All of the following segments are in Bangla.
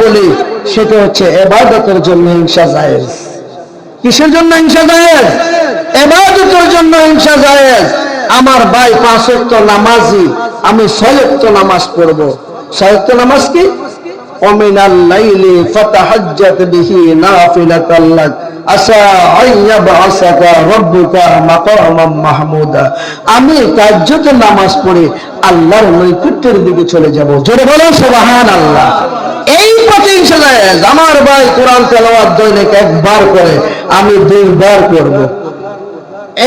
বলি সেটা হচ্ছে এবাদতের জন্য হিংসা জায়েজ কিসের জন্য হিংসা জায়েজ এবাদতের জন্য হিংসা জায়েজ আমার ভাই পাঁচ ওয়াক্ত নামাজি আমি ছয় ওয়াক্ত নামাজ পড়বো ছয় ওয়াক্ত নামাজ কি ومن الليل فتهجد به نافلة لك عسى أن يبعثك ربك مقاما محمودا আমি তাজ্জুদের নামাজ পড়ে আল্লাহর নৈকট্যের দিকে চলে যাব জোরে বলো সুবহান আল্লাহ আমার ভাই কোরআন তেলাওয়াত দৈনিক একবার করে, আমি দুইবার করব।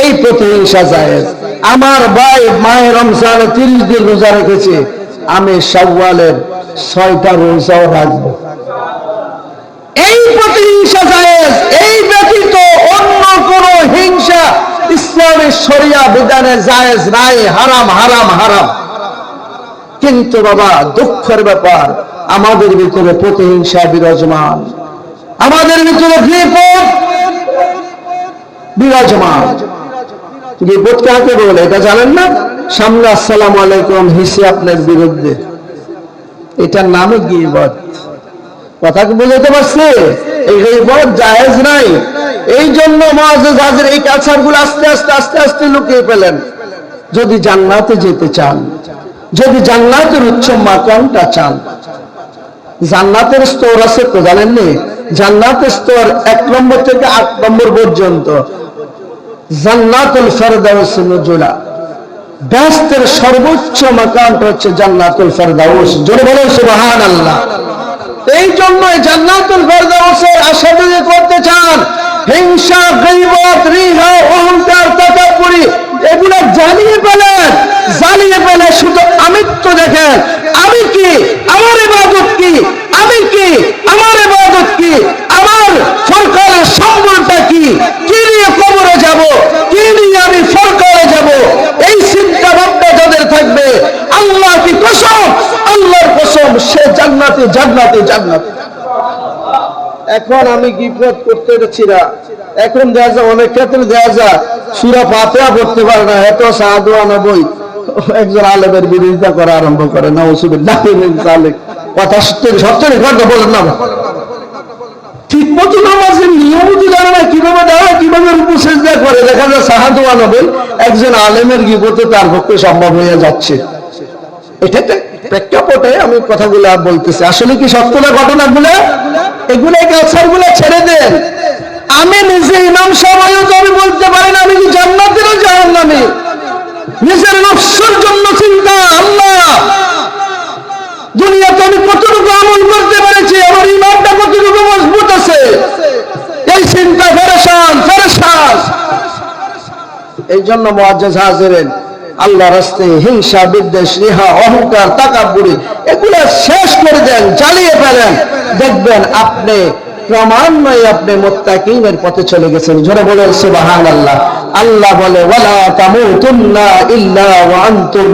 এই প্রতিহিংসা জায়েজ। আমার ভাই মায়ের রমজানে তিরিশ দিন রোজা রেখেছে, আমি শাওয়ালের ছয়টা রোজাও রাখব। এই প্রতিহিংসা জায়েজ, এই ব্যতীত অন্য কোন হিংসা ইসলামের শরিয়া বিধানে জায়েজ নাই, হারাম হারাম হারাম। কিন্তু বাবা, দুঃখের ব্যাপার আমাদের ভিতরে প্রতিহিংসা বিরাজমান। আমাদের ভিতরে বিপদ বিরাজমান। বিপদ কাকে বলে, এটা জানেন না? সামনে আসসালাম আলাইকুম, হিসে আপনার বিরুদ্ধে। এটার নামে গিবত। কথা কি বুঝাতে পারছে? এই গিবত জায়েজ নাই। এই জন্য মুআজ্জিজ হাজির এই কাছারগুলো আস্তে আস্তে আস্তে আস্তে লুকিয়ে পেলেন। যদি জান্নাতে যেতে চান, যদি জান্নাতের উচ্চ মাকামটা চান জান্নাতের স্তর আছে তো জানেননি জান্নাতের স্তর এক নম্বর থেকে আট নম্বর পর্যন্ত। জান্নাতুল ফেরদাউস নজুলা। ব্যস্তের সর্বোচ্চ মাকামটা হচ্ছে জান্নাতুল ফেরদাউস। জোরে এই জন্য জান্নাতুল ফেরদাউসের আশা যদি করতে চান, হিংসা গীবত রিহা, অহংকার এগুলো জ্বালিয়ে ফেলেন। জ্বালিয়ে ফেলে শুধু আমিত্ব দেখেন। আমি কি আমার ইবাদত কি আমি কি আমার ইবাদত কি আমার সরকারের সম্বলটা কি কি নিয়ে কবরে যাব কি নিয়ে আমি সরকারে যাব এই চিন্তা ভাবনা যাদের থাকবে আল্লাহ কি কসম আল্লাহর কসম সে জান্নাতে জান্নাতে জান্নাতে এখন আমি গিফট করতে যাচ্ছি না। এখন দেখা যায়, অনেক ক্ষেত্রে দেখা যায়। সুরা ফাতেহা পড়তে পারে না, এত সাধুয়া নবই একজন আলেমের বিরোধিতা করা আরম্ভ করে না ওসুবিল্লাহ কথা সত্যি সত্যি কথা বলেন না। ঠিক মতো নামাজের জানে না, কীভাবে কীভাবে করে। দেখা যায় নবই একজন আলেমের গিবতে তার পক্ষে সম্ভব হয়ে যাচ্ছে। এটা একটা প্রেক্ষাপটে আমি কথাগুলো বলতেছি। আসলে কি সত্য না ঘটনাগুলো? এগুলো ক্যান্সারগুলো ছেড়ে দেন আমি নিজে ইমাম সাহেব আমি বলতে পারি না, আমি কি জান্নাতেরও জাহান্নামী? নিজের নফসের জন্য চিন্তা, আল্লাহ। দুনিয়াতে আমি কতটুকু আমল করতে পেরেছি, আমার ইমানটা কতটুকু মজবুত আছে? এই চিন্তা, ফেরেশান ফেরেশান। এই জন্য মুআজ্জাজ হাজিরেন আল্লাহ রাস্তে হিংসা, বিদ্বেষ, রেহা, অহংকার তাকাব্বুরি এগুলো শেষ করে দেন, জ্বালিয়ে ফেলেন। দেখবেন আপনি ক্রমান্বয়ে আপনি মোত্তাকিনের পথে চলে গেছেন। জোরে বলেন সুবহান আল্লাহ আল্লাহ বলে, ওয়ালা তামুতুন্না ইল্লা ওয়া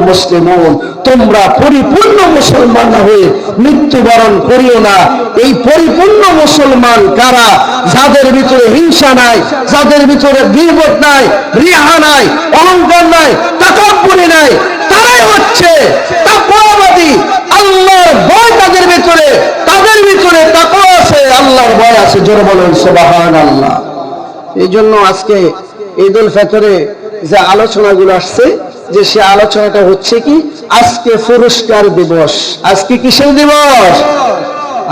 মুসলিমুন। তোমরা পরিপূর্ণ মুসলমান হয়ে মৃত্যুবরণ করিও না। এই পরিপূর্ণ মুসলমান কারা? যাদের ভিতরে হিংসা নাই, যাদের ভিতরে গিবত নাই, রিহা নাই অহংকার নাই, তাকাব্বুরি নাই হচ্ছে আল্লাহর ভয় তাদের ভিতরে তাদের ভিতরে আছে, আল্লাহর ভয় আছে। বলেন এই জন্য আজকে ঈদ উল যে আলোচনাগুলো আসছে, যে সে আলোচনাটা হচ্ছে কি, আজকে পুরস্কার দিবস। আজকে কিসের দিবস?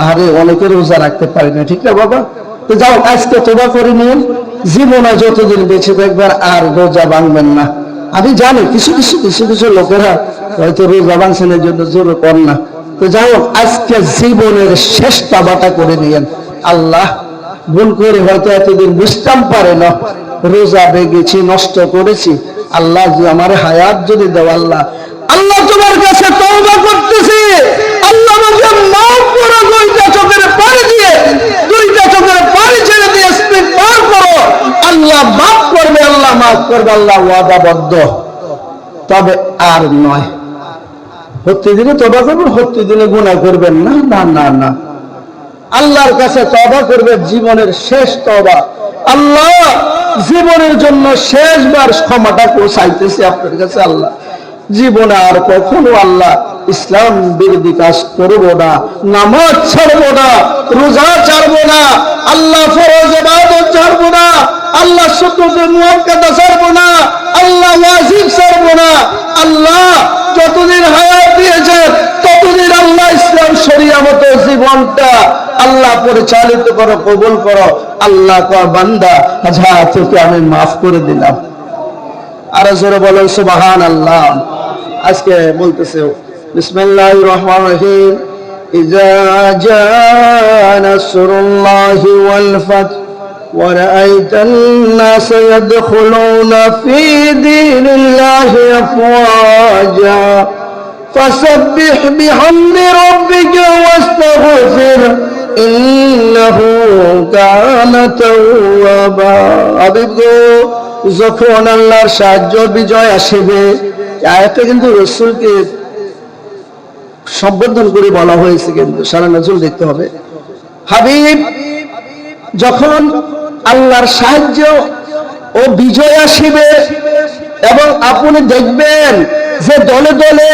আরে, অনেকে রোজা রাখতে পারি না, ঠিক না বাবা? তো যাও, আজকে তোবা করে নিন। জীবনে যতদিন বেঁচে থাকবেন আর রোজা ভাঙবেন না। আমি জানি, কিছু কিছু কিছু কিছু লোকেরা হয়তো রোজা এর জন্য জোর কর না। তো যাই হোক, আজকে জীবনের শেষ তাবাটা করে নিয়েন। আল্লাহ ভুল করে হয়তো এতদিন বুঝতাম পারে না। রোজা বেগেছি, নষ্ট করেছি। আল্লাহ আমার হায়াত যদি দেও, আল্লাহ। আল্লাহ তোমার কাছে তওবা করতেছি। আল্লাহ আমাকে মাফ করো দুইটা চোখের পানি দিয়ে, দুইটা চোখের পানি ইস্তিগফার করো। আল্লাহ মাফ করবে, আল্লাহ মাফ করবে, আল্লাহ ওয়াদাবদ্ধ তবে আর নয় প্রতিদিনে তবা করবেন প্রতিদিনে গুনাহ করবেন না না না না। আল্লাহর কাছে তবা করবে, জীবনের শেষ তবা আল্লাহ জীবনের জন্য শেষবার ক্ষমাটা চাইতেছি আপনার কাছে, আল্লাহ। জীবনে আর কখনো আল্লাহ ইসলাম বিরোধী কাজ করব না, নামাজ ছাড়বো না, রোজা ছাড়বো না, আল্লাহ ফরজ ছাড়বো না, আল্লাহ মুয়াক্কাদা ছাড়বো না, আল্লাহ ওয়াজিব ছাড়বো না, আল্লাহ যতদিন হায়াত দিয়েছেন, ততদিন আল্লাহ ইসলাম শরিয়া মতো জীবনটা আল্লাহ পরিচালিত করো, কবুল করো, আল্লাহ কর বান্দা যা তোকে আমি মাফ করে দিলাম। আর জোরে বলো সুবাহান আল্লাহ আজকে বলতেছে বিসমিল্লাহ রহমান রহিম إذا جاء نصر الله والفتح ورأيت الناس يدخلون في دين الله أفواجا فسبح بحمد ربك واستغفر إنه كان توابا আবিদ যখন আল্লাহর সাহায্য বিজয় আসবে আয়াতটা কিন্তু রসুলকে সম্বোধন করে বলা হয়েছে কিন্তু, সারা নজরুল দেখতে হবে। হাবিব, যখন আল্লাহর সাহায্য ও বিজয় আসিবে এবং আপনি দেখবেন যে দলে দলে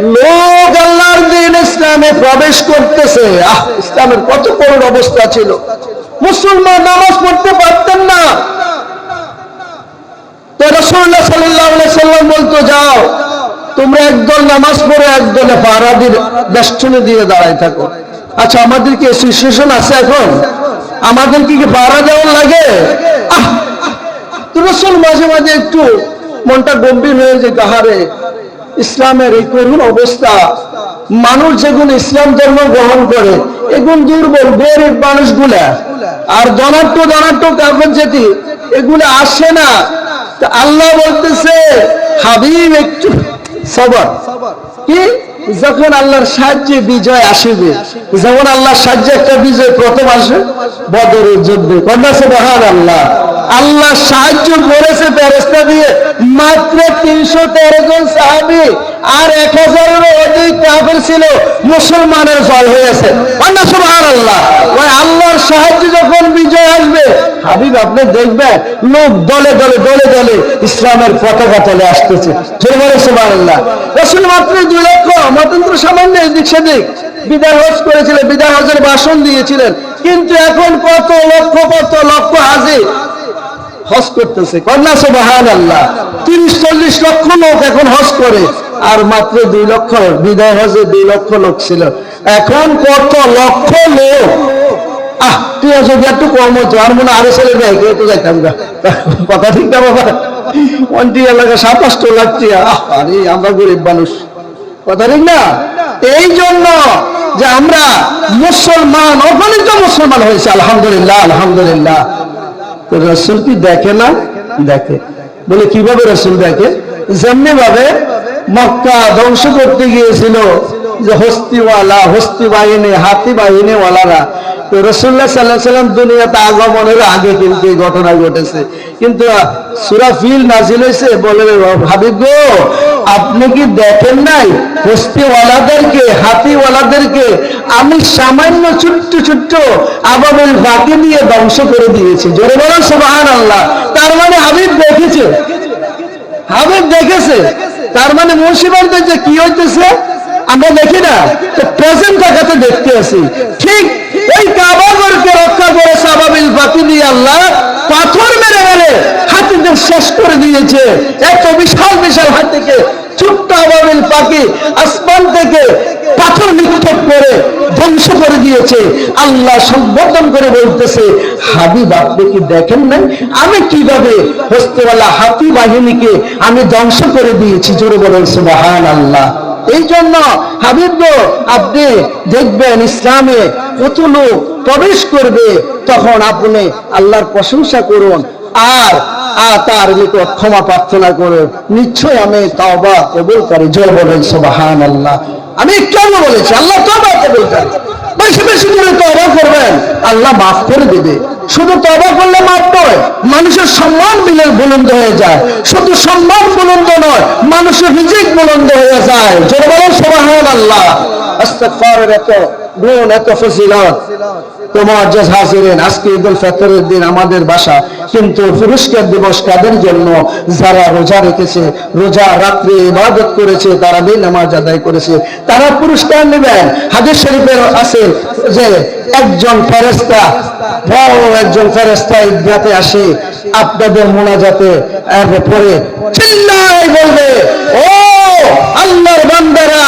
লোক আল্লাহর দিন ইসলামে প্রবেশ করতেছে। আহ, ইসলামের কত করুণ অবস্থা ছিল। মুসলমান নামাজ পড়তে পারতেন না তো রসুল্লাহ সাল্লাহ সাল্লাম বলতো যাও তোমরা একদল নামাজ পড়ে একদলে পাহারাদির বেষ্টনে দিয়ে দাঁড়ায় থাকো। আচ্ছা আমাদের কি সিচুয়েশন আছে এখন? আমাদের কি পাহারা দেওয়ার লাগে? রসুল মাঝে মাঝে একটু মনটা গম্ভীর হয়ে যে কাহারে? ইসলামের এই করুণ অবস্থা। মানুষ যেগুলো ইসলাম ধর্ম গ্রহণ করে, এগুন দুর্বল, গরিব মানুষগুলা। আর ধনাট্য ধনাট্য কাপড় যেটি এগুলো আসে না। আল্লাহ বলতেছে, হাবিব, একটু সবর। কি? যখন আল্লাহর সাহায্যে বিজয় আসবে যখন আল্লাহর সাহায্যে একটা বিজয় প্রথম আসে বদরের যুদ্ধে। কন্যা সুবহান আল্লাহ আল্লাহ সাহায্য করেছে দিয়ে মাত্র তিনশো তেরো জন সাহাবি আর এক হাজারেরও অধিক কাফের ছিল, মুসলমানের জয় হয়েছে। আল্লাহ আল্লাহর সাহায্য যখন বিজয় আসবে, হাবিব, আপনি দেখবেন লোক দলে দলে দলে দলে ইসলামের পতাকা তলে আসতেছে। বলে রসুল মাত্র দুই লক্ষ মতন্ত্র সামান্য এদিক সেদিক বিদায় হজ করেছিলেন বিদায় হজের ভাষণ দিয়েছিলেন। কিন্তু এখন কত লক্ষ কত লক্ষ হাজির হজ করতেছে। কন্যা সুবাহান আল্লাহ তিরিশ, চল্লিশ লক্ষ লোক এখন হজ করে। আর মাত্র দুই লক্ষ, বিদায় হজে দুই লক্ষ লোক ছিল। এখন কত লক্ষ লোক? আহ, তুই একটু কম আর মনে আরও ছেলে তো যাইতাম গা। কথা ঠিক না বাবা? অন্টি এলাকা লাগছে আরে, আমরা গরিব মানুষ। কথা ঠিক না? এই জন্য যে আমরা মুসলমান, অগণিত মুসলমান হয়েছে। আলহামদুলিল্লাহ আলহামদুলিল্লাহ। রসুল কি দেখে না? দেখে। বলে কীভাবে রসুল দেখে? যেমনি ভাবে মক্কা ধ্বংস করতে গিয়েছিল যে হস্তিওয়ালা হস্তি বাহিনী হাতি বাহিনী ওয়ালারা তো রসুল্লাহ সাল্লাহ সাল্লাম দুনিয়াতে আগমনের আগে কিন্তু এই ঘটনা ঘটেছে। কিন্তু নাজিল হয়েছে, বলে আপনি কি দেখেন নাই হস্তিওয়ালাদেরকে, হাতিওয়ালাদেরকে আমি সামান্য ছোট্ট ছোট্ট আবাবেল বাকি নিয়ে ধ্বংস করে দিয়েছি? জোরে বলো সুবাহান আল্লাহ তার মানে হাবিব দেখেছে। হাবিব দেখেছে। তার মানে মুন্সিবাড়িতে যে কি হইতেছে, আমরা দেখি না। তো প্রেজেন্ট জায়গাতে দেখতে আছি ঠিক এই কাবাগরকে রক্ষা করে সাবাবিল বাতি দিয়ে আল্লাহ পাথর মেরে মেরে হাতিদের শেষ করে দিয়েছে। এত বিশাল বিশাল হাতিকে ছোট্ট আবাবিল পাখি আসমান থেকে পাথর নিক্ষেপ করে ধ্বংস করে দিয়েছে। আল্লাহ সম্বোধন করে বলতেছে, হাবিব, আপনি কি দেখেন নাই? আমি কীভাবে হস্তওয়ালা হাতি বাহিনীকে আমি ধ্বংস করে দিয়েছি? জোরে বলেন সুবাহান আল্লাহ এই জন্য হাবিব আপনি দেখবেন ইসলামে কত লোক প্রবেশ করবে, তখন আপনি আল্লাহর প্রশংসা করুন। আর তার নিকট ক্ষমা প্রার্থনা করুন। নিশ্চয় আমি তওবা কবুল করি। জয় বলেন সুবহান আল্লাহ আমি কেন বলেছি? আল্লাহ তওবা কবুল করে। বেশি বেশি করে তওবা করবেন। আল্লাহ মাফ করে দেবে। শুধু তবা করলে মাফ নয়, মানুষের সম্মান বিলের বুলন্দ হয়ে যায়। শুধু সম্মান বুলন্দ নয়, মানুষের রিজিক বুলন্দ হয়ে যায়। জোর বলেন সুবহান আল্লাহ তোমার আজকে দিন আমাদের বাসা, কিন্তু পুরস্কার দিবস জন্য? যারা রোজা রেখেছে, রোজা রাত্রে ইবাদত করেছে, তারা নামাজ করেছে, তারা পুরস্কার নেবেন। হাদিস শরীফের আছে যে একজন ফেরেস্তা বড় একজন ফেরেস্তা ঈদগাতে আসে, আপনাদের মোনাজাতে পরে চিল্লাই বলবে, ও আল্লাহর বান্দারা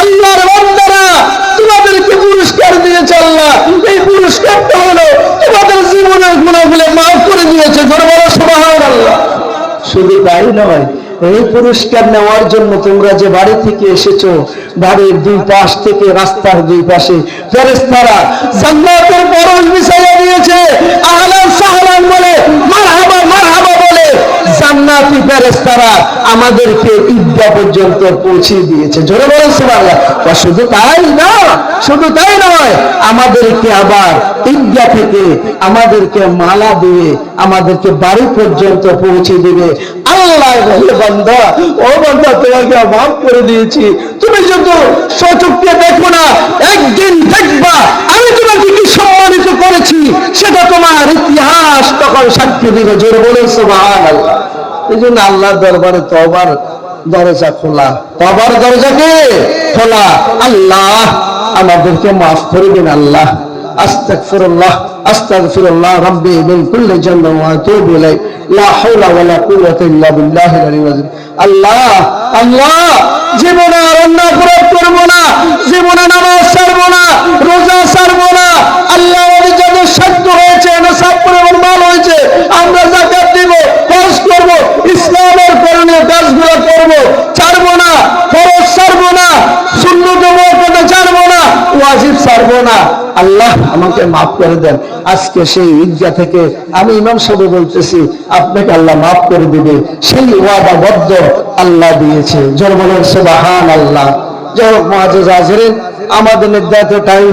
আল্লাহর বান্দারা, তোমাদেরকে পুরস্কার দিয়েছে আল্লাহ। এই পুরস্কারটা হলো তোমাদের জীবনের গুণাগুলো মাফ করে দিয়েছে। ধরে বলো সুবহান আল্লাহ শুধু তাই নয় এই পুরস্কার নেওয়ার জন্য তোমরা যে বাড়ি থেকে এসেছ, বাড়ির দুই পাশ থেকে রাস্তার দুই পাশে দিয়েছে। বলে বলে আমাদেরকে ঈদগাহ পর্যন্ত পৌঁছে দিয়েছে। জোরে বলেন সুবহানাল্লাহ। শুধু তাই না, শুধু তাই নয়, আমাদেরকে আবার ঈদগাহ থেকে আমাদেরকে মালা দিয়ে আমাদেরকে বাড়ি পর্যন্ত পৌঁছে দিবে। আল্লাহ সম্মানিত করেছি, সেটা তোমার ইতিহাস তখন সাক্ষী দিবে। জোরে বলে সুবহানাল্লাহ। এই জন্য আল্লাহর দরবারে দরজা খোলা। তবার দরজা কে? খোলা। আল্লাহ আমাদেরকে মাফ করে দিন, আল্লাহ। আস্তাগফিরুল্লাহ আস্তাগফিরুল্লাহ, রাব্বি মিন কুল্লি জামবিন ওয়া আতুবু ইলাইহি। লা হাওলা ওয়ালা কুওয়াতা ইল্লা বিল্লাহিল আলিয়্যিল আল্লাহ আল্লাহ, জীবনে আর অন্য অপরাধ করব না জীবনে নামাজ ছাড়বো না রোজা ছাড়বো না আল্লাহ আমাদের যাদের সাধ্য হয়েছে নসাব পরিমাণ মাল হয়েছে আমরা জাকাত দিব খরচ করব ইসলামের করণীয় কাজগুলো করব ছাড়বো না খরচ ছাড়বো না সুন্নত মর্যাদা ছাড়বো না ওয়াজিব ছাড়বো না আল্লাহ আমাকে মাফ করে দেন। আজকে সেই ঈদগা থেকে আমি ইমাম সাহেব বলতেছি, আপনাকে আল্লাহ মাফ করে দিবে। সেই ওয়াদাবদ্ধ আল্লাহ দিয়েছে। জোর বলেন সুবাহান আল্লাহ আমাদের নির্ধারিত টাইম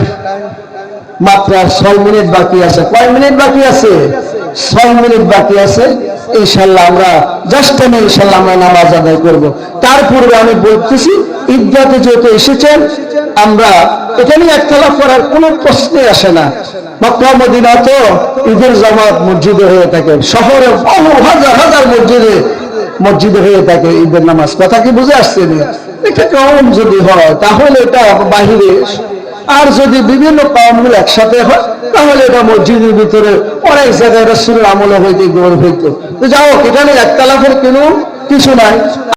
মাত্র ছয় মিনিট বাকি আছে। কয় মিনিট বাকি আছে? ছয় মিনিট বাকি আছে। ইনশাল্লাহ আমরা জাস্ট আমি ইনশাল্লাহ আমরা নামাজ আদায় করব। তার পূর্বে আমি বলতেছি, ঈদগাতে যেহেতু এসেছেন, আমরা এখানে একতলা করার কোনো প্রশ্নই আসে না। মক্কা, মদিনা তো ঈদের জামাত মসজিদে হয়ে থাকে। শহরে বহু হাজার হাজার মসজিদে মসজিদে হয়ে থাকে ঈদের নামাজ। কথা কি বুঝে আসছে না? এটা কম যদি হয়, তাহলে এটা বাহিরে আর যদি বিভিন্ন কমগুলো একসাথে হয়, তাহলে এটা মসজিদের ভিতরে অনেক জায়গায় রসুলের আমলে হইতে গড়ে হইতো তো যাও এখানে একতলাফের কোনো কিছু নাই।